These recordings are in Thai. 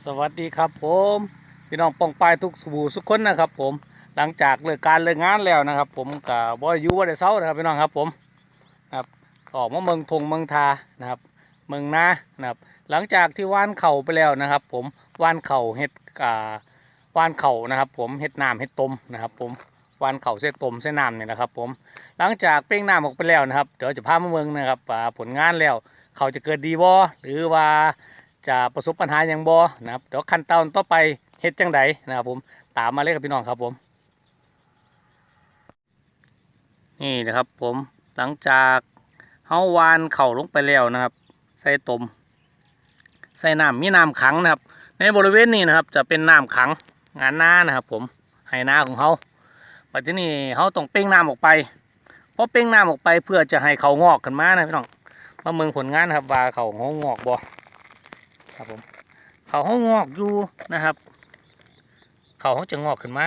สวัสดีครับผมพี่น้องปองปายทุกสบู่ทุกคนนะครับ ผมหลังจากเลิกการเลิกงานแล้วนะครับ ผมกับบอยู่บ่ได้เศร้านะครับพี่น้องครับผมครับก็ออกมาเมืองทงเมืองทานะครับ เมืองนานะครับ หลังจากที่ว่านเข่าไปแล้วนะครับ ผมว่านเข่าเห็ดอ่าว่านเข่านะครับ ผมเห็ดน้ำเห็ดต้มนะครับ ผมว่านเข่าเส้นต้มเส้นน้ำเนี่ยนะครับ ผมหลังจากเป้งน้ำออกไปแล้วนะครับ เดี๋ยวจะพามาเมืองนะครับผลงานแล้วเขาจะเกิดดีบ่หรือว่า จะประสบปัญหาอย่างบ่นะครับเดี๋ยวขั้นตอนต่อไปเฮ็ดจังไดนะครับผมตามมาเลยครับพี่น้องครับผม นี่นะครับผมหลังจากเฮาวานเข่าลงไปแล้วนะครับ ใส่ตม ใส่น้ำมีน้ำขังนะครับ ในบริเวณนี้นะครับ จะเป็นน้ำขังงานหน้านะครับ ผมไหน้าของเขาปัจจุบันนี้เขาต้องเป้งน้ำออกไปเพราะเป้งน้ำออกไปเพื่อจะให้เขางอกขึ้นมานะพี่น้องมาเมืองผลงานนะครับว่าเขาเขางอกบ่ ครับผมเขาเขางอกอยู่นะครับ เขาเขาจะงอกขึ้นมา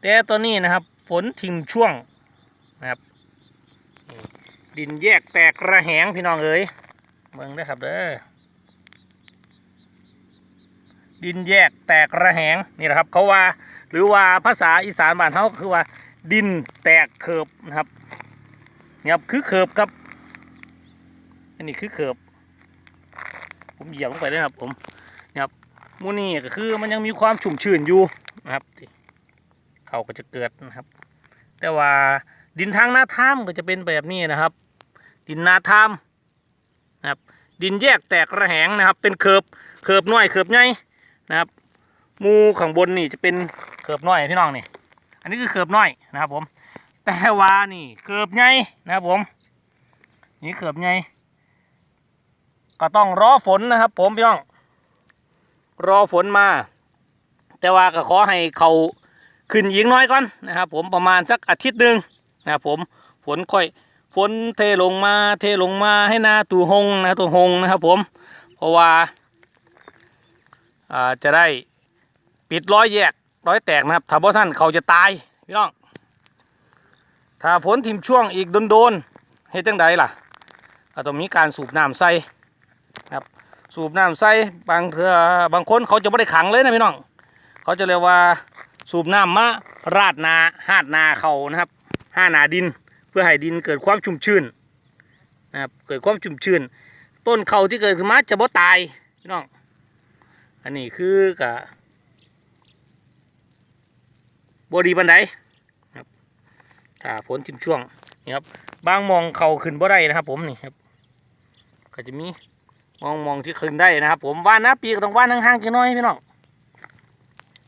แต่ตอนนี้นะครับ ฝนทิมช่วงนะครับ ดินแยกแตกระแหงพี่น้องเอ๋ยเมืองได้ครับเด้อดินแยกแตกระแหงนี่แหละครับเขาว่าหรือว่าภาษาอีสานบ้านเขาคือว่า ดินแตกเขิบนะครับนี่ครับคือเขิบครับ อันนี้คือเขิบ ผมเหยียบลงไปเลยครับ ผมนี่ครับมูนี่ก็คือมันยังมีความชุ่มชื้นอยู่นะครับที่เขาก็จะเกิดนะครับ แต่ว่าดินทางหน้าถ้ำก็จะเป็นแบบนี้นะครับ ดินนาถ้ำนะครับ ดินแยกแตกระแหงนะครับ เป็นเคิบเคิบน้อยเคิบใหญ่นะครับมูข้างบนนี่จะเป็นเคิบน้อยพี่น้องนี่ อันนี้คือเคิบน้อยนะครับ ผมแต่ว่านี่เคิบใหญ่นะครับผม นี่เคิบใหญ่ ก็ต้องรอฝนนะครับ ผมพี่น้อง รอฝนมา แต่ว่าก็ขอให้เขาขึ้นยิงน้อยก่อนนะครับ ผมประมาณสักอาทิตย์หนึ่งนะครับผมฝนค่อยฝนเทลงมาเทลงมาให้หนาตูหงนะตูหงนะครับ ผม เพราะว่าจะได้ปิดร้อยแยกร้อยแตกนะครับถ้าบ่ท่านเขาจะตายพี่น้อง ถ้าฝนทิมช่วงอีกโดนๆเฮ็ดจังใดล่ะก็ต้องมีการสูบน้ำใส่ สูบน้ำใส่บางเถื่อบางคนเขาจะไม่ได้ขังเลยนะพี่น้อง เขาจะเรียกว่าสูบน้ำมาราดนาหาดนาเขานะครับห้านาดินเพื่อให้ดินเกิดความชุ่มชื้นนะครับเกิดความชุ่มชื้นต้นเขาที่เกิดขึ้นมาจะบ่ตายพี่น้องอันนี้คือกะบดีบันไดครับถ้าฝนทิมช่วงนี่ครับบางมองเขาขึ้นบ่ได้นะครับ ผมนี่ครับ ก็จะมี มองมองที่ขึ้นได้นะครับ ผมว่านนะปีก็ต้องว่านห่างๆกันหน่อยพี่น้อง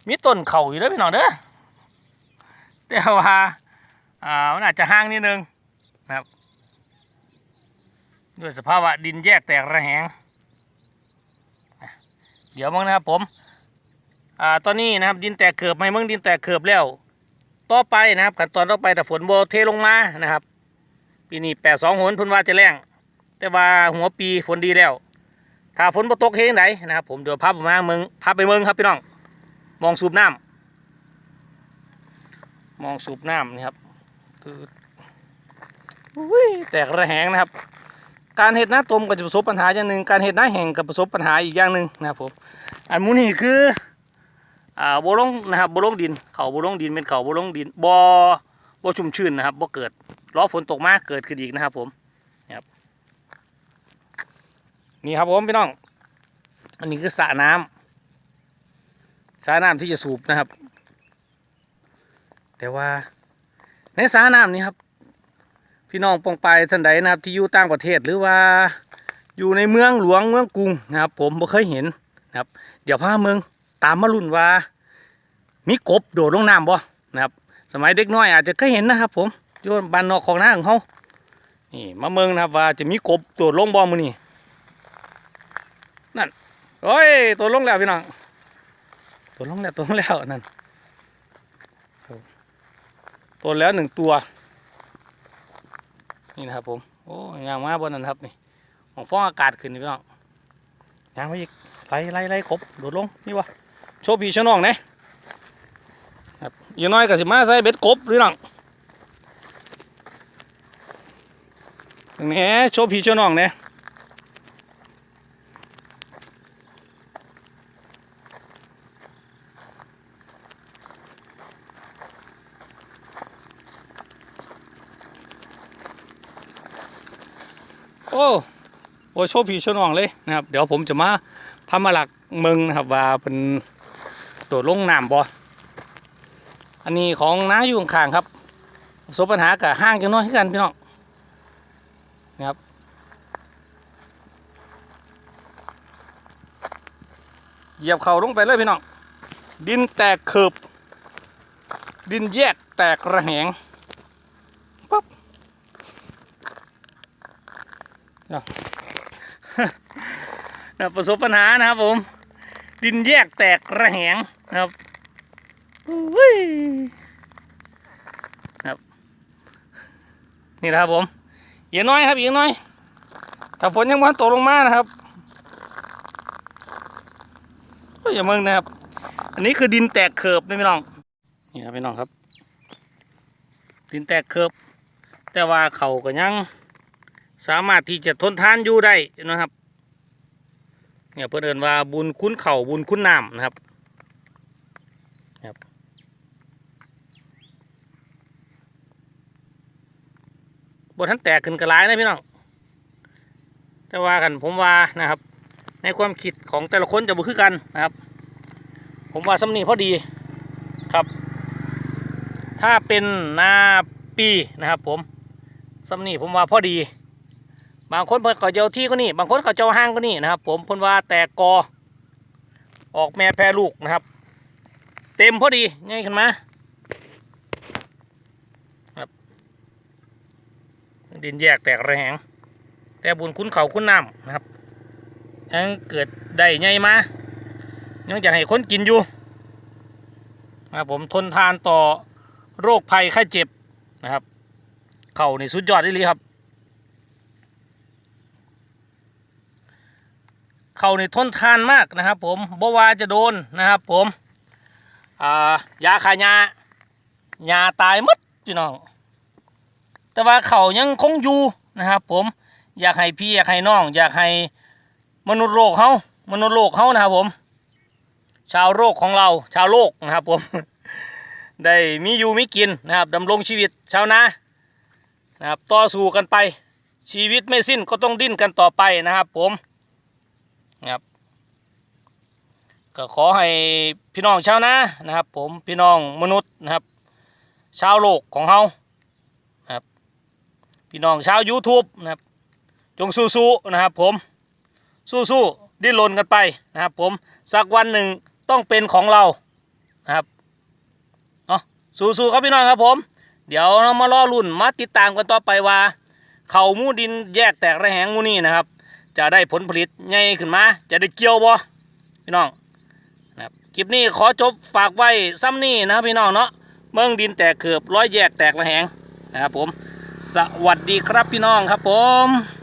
มีต้นเข่าอยู่แล้วพี่น้องเด้อแต่ว่าอ่ามันอาจจะห่างนิดนึงนะครับ ด้วยสภาพดินแยกแตกระแหง เดี๋ยวมึงนะครับผมอ่าตอนนี้นะครับดินแตกเขือบไหมมึงดินแตกเขือบแล้ว ต่อไปนะครับขั้นตอนต่อไปแต่ฝนโบเทลงมานะครับปีนี้แปดสองหนทุนว่าจะแรงแต่ว่าหัวปีฝนดีแล้ว ถ้าฝนบ่ตกเฮงไหนนะครับ ผมเดี๋ยวพาไปมาเมืองพาไปเมืองครับพี่น้อง มองสูบน้ำมองสูบน้ำนี่ครับคืออุ้ยแตกระแหงนะครับ การเห็ดหน้าตมก็จะประสบปัญหาอย่างหนึ่งการเห็ดหน้าแห้งก็ประสบปัญหาอีกอย่างหนึ่งนะครับผมอันมูนี่คืออ่าโบลงนะครับโบลงดิน เขาโบลงดินเป็นเขาโบลงดินบ่บ่ชุ่มชื้นนะครับบ่เกิดล้อฝนตกมากเกิดขึ้นอีกนะครับผม นี่ครับผมพี่น้อง อันนี้คือสระน้ำสระน้ำที่จะสูบนะครับ แต่ว่าในสระน้ำนี้ครับ พี่น้องปองไปท่านใดนะครับ ที่อยู่ต่างประเทศหรือว่าอยู่ในเมืองหลวงเมืองกรุงนะครับ ผมบ่เคยเห็นนะครับ เดี๋ยวพาเมืองตามมาลุ่นว่า มีกบโดดลงน้ำบ่นะครับ สมัยเด็กน้อยอาจจะเคยเห็นนะครับ ผมอยู่บ้านนอกของหน้าของเขานี่มาเมืองนะครับว่าจะมีกบโดดลงบ่มือนี่ นั่นโอ้ยตัวลงแล้วพี่น้องตัวลงแล้วตัวลงแล้วนั่นตัวแล้วหนึ่งตัว นี่นะครับผมโอ้ยามมาบนนั้นครับนี่ของฟองอากาศขึ้นนี่พี่น้องยางไปอีกไล่ไล่ไล่ครบโดดลงนี่วะโชว์พี่โชน้องเนี่ยครับอย่างน้อยก็สิมาใส่เบ็ดกบพี่น้องตรงนี้โชว์พี่โชน้องเนี่ย โอ้โอ้โชว์พี่โชว์น้องเลยนะครับ เดี๋ยวผมจะมาพามาหลักเมืองนะครับ ว่าเป็นโดดลงน้ำบ่ อันนี้ของน้าอยู่ข้างๆครับประสบปัญหากับห้างจังน้อยคือกันพี่น้องนะครับเหยียบเข่าลงไปเลยพี่น้อง ดินแตกเขิบดินแยกแตกระแหงปั๊บ นะ ประสบปัญหานะครับผม ดินแยกแตกระแหงนะครับอุ้ยครับ นี่นะครับผมอีกน้อยครับอีกน้อย ถ้าฝนยังมันตกลงมานะครับก็อย่ามึงนะครับ อันนี้คือดินแตกเขิบนะพี่น้อง นี่ครับพี่น้องครับ ดินแตกเขิบ แต่ว่าเขาก็ยัง สามารถที่จะทนทานอยู่ได้นะครับเนี่ยเพื่อนเอินว่าบุญคุ้นเข่าบุญคุ้นน้ำนะครับครับ บทท่านแตกขึ้นกระไรนะพี่น้องแต่ว่ากันผมว่านะครับ ในความคิดของแต่ละคนจะบุคือกันนะครับ ผมว่าสำนีพอดีครับ ถ้าเป็นนาปีนะครับผมสำนีผมว่าพอดี บางคนเพิ่นก็เจ้าที่ก็นี่ บางคนก็เจ้าห้างก็นี่นะครับ ผมเพิ่นว่าแตกกอ ออกแม่แพรลูกนะครับ เต็มพอดีง่ายขึ้นมาครับ ดินแยกแตกระแหงแต่บุญคุ้นเขาคุ้นน้ำนะครับยังเกิดได้ไงมายังจะให้คนกินอยู่นะครับผมทนทานต่อโรคภัยไข้เจ็บนะครับ เข่าในสุดยอดเลยครับ เขาในทนทานมากนะครับ ผมบ่ว่าจะโดนนะครับ ผมายาขายายาตายมดพี่น้อง แต่ว่าเขายังคงอยู่นะครับ ผมอยากให้พี่อยากให้น้อง อยากให้มนุษย์โลกเขามนุษย์โลกเขานะครับ ผม ชาวโลกของเรา ชาวโลกนะครับ ผม ได้มีอยู่มีกินนะครับดำรงชีวิตชาวนานะครับต่อสู้กันไป ชีวิตไม่สิ้นก็ต้องดิ้นกันต่อไปนะครับ ผม นะครับ ก็ขอให้พี่น้องชาวนานะครับ ผมพี่น้องมนุษย์นะครับ ชาวโลกของเฮานะครับ พี่น้องชาว YouTube นะครับ จงสู้ๆนะครับ ผมสู้ๆดิ้นรนกันไปนะครับ ผมสักวันหนึ่งต้องเป็นของเรานะครับเนาะสู้ๆครับพี่น้องครับผม เดี๋ยวเรามารอรุ่นมาติดตามกันต่อไปว่า เขามูดินแยกแตกระแหงมูนี่นะครับ จะได้ผลผลิตใหญ่ขึ้นมา จะได้เกี่ยวบ่พี่น้องนะครับคลิปนี้ขอจบฝากไว้ซ้ำนี่นะครับพี่น้องเนาะเมืองดินแตกเขือบร้อยแยกแตกระแหงนะครับผม สวัสดีครับพี่น้องครับผม